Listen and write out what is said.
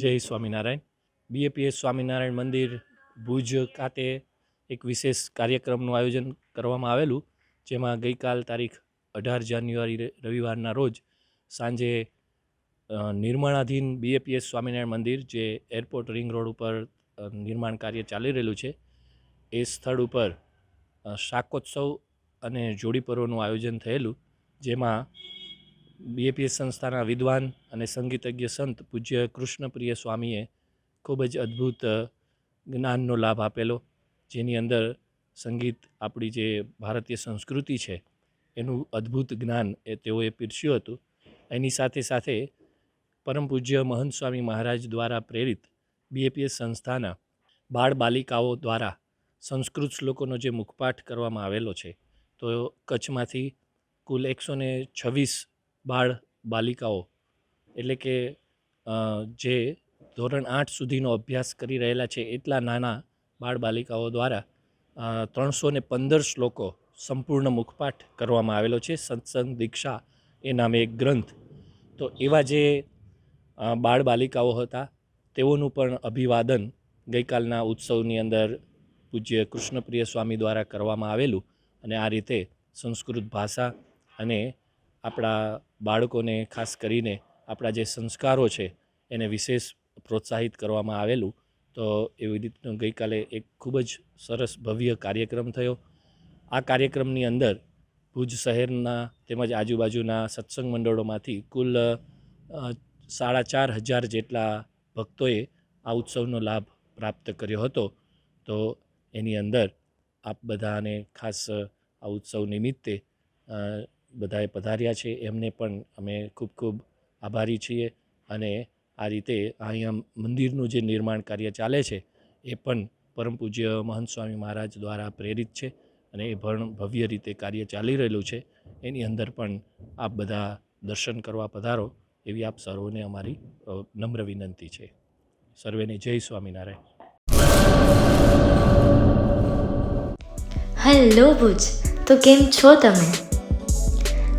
જય સ્વામિનારાયણ. બીએપીએસ સ્વામિનારાયણ મંદિર ભુજ ખાતે એક વિશેષ કાર્યક્રમનું આયોજન કરવામાં આવેલું, જેમાં ગઈકાલ તારીખ અઢાર જાન્યુઆરી રવિવારના રોજ સાંજે નિર્માણાધીન બીએપીએસ સ્વામિનારાયણ મંદિર જે એરપોર્ટ રિંગ રોડ ઉપર નિર્માણ કાર્ય ચાલી રહેલું છે, એ સ્થળ ઉપર શાકોત્સવ અને જોડી પર્વનું આયોજન થયેલું, જેમાં બીએપીએસ સંસ્થાના વિદ્વાન અને સંગીતજ્ઞ સંત પૂજ્ય કૃષ્ણપ્રિય સ્વામીએ ખૂબ જ અદ્ભુત જ્ઞાનનો લાભ આપેલો, જેની અંદર સંગીત આપણી જે ભારતીય સંસ્કૃતિ છે, એનું અદ્ભુત જ્ઞાન એ તેઓએ પીરસ્યું હતું. એની સાથે સાથે પરમ પૂજ્ય મહંત સ્વામી મહારાજ દ્વારા પ્રેરિત બીએપીએસ સંસ્થાના બાળ બાલિકાઓ દ્વારા સંસ્કૃત શ્લોકોનો જે મુખપાઠ કરવામાં આવેલો છે, તો કચ્છમાંથી કુલ એકસો ને છવ્વીસ બાળ બાલિકાઓ એટલે કે જે ધોરણ આઠ સુધીનો અભ્યાસ કરી રહેલા છે એટલા નાના બાળ બાલિકાઓ દ્વારા ત્રણસો ને પંદર શ્લોકો સંપૂર્ણ મુખપાઠ કરવામાં આવેલો છે. સત્સંગ, દીક્ષા એ નામે એક ગ્રંથ. તો એવા જે બાળ બાલિકાઓ હતા તેઓનું પણ અભિવાદન ગઈકાલના ઉત્સવની અંદર પૂજ્ય કૃષ્ણપ્રિય સ્વામી દ્વારા કરવામાં આવેલું અને આ રીતે સંસ્કૃત ભાષા અને આપણા બાળકોને, ખાસ કરીને આપણા જે સંસ્કારો છે, એને વિશેષ પ્રોત્સાહિત કરવામાં આવેલું, તો એવી રીતનું ગઈકાલે એક ખૂબ જ સરસ ભવ્ય કાર્યક્રમ થયો. આ કાર્યક્રમની અંદર ભુજ શહેરના તેમજ આજુબાજુના સત્સંગ મંડળોમાંથી કુલ સાડા ચાર હજાર જેટલા ભક્તોએ આ ઉત્સવનો લાભ પ્રાપ્ત કર્યો હતો. તો એની અંદર આપ બધાને ખાસ આ ઉત્સવ નિમિત્તે બધાએ પધાર્યા છે. એમને પણ અમે ખૂબ ખૂબ આભારી છીએ અને આ રીતે અહીંયા મંદિરનું જે નિર્માણ કાર્ય ચાલે છે એ પણ પરમ પૂજ્ય મહંત સ્વામી મહારાજ દ્વારા પ્રેરિત છે અને એ પણ ભવ્ય રીતે કાર્ય ચાલી રહેલું છે. એની અંદર પણ આપ બધા દર્શન કરવા પધારો એવી આપ સર્વોને અમારી નમ્ર વિનંતી છે. સર્વેને જય સ્વામિનારાયણ. હેલો ભુજ, તો કેમ છો તમે?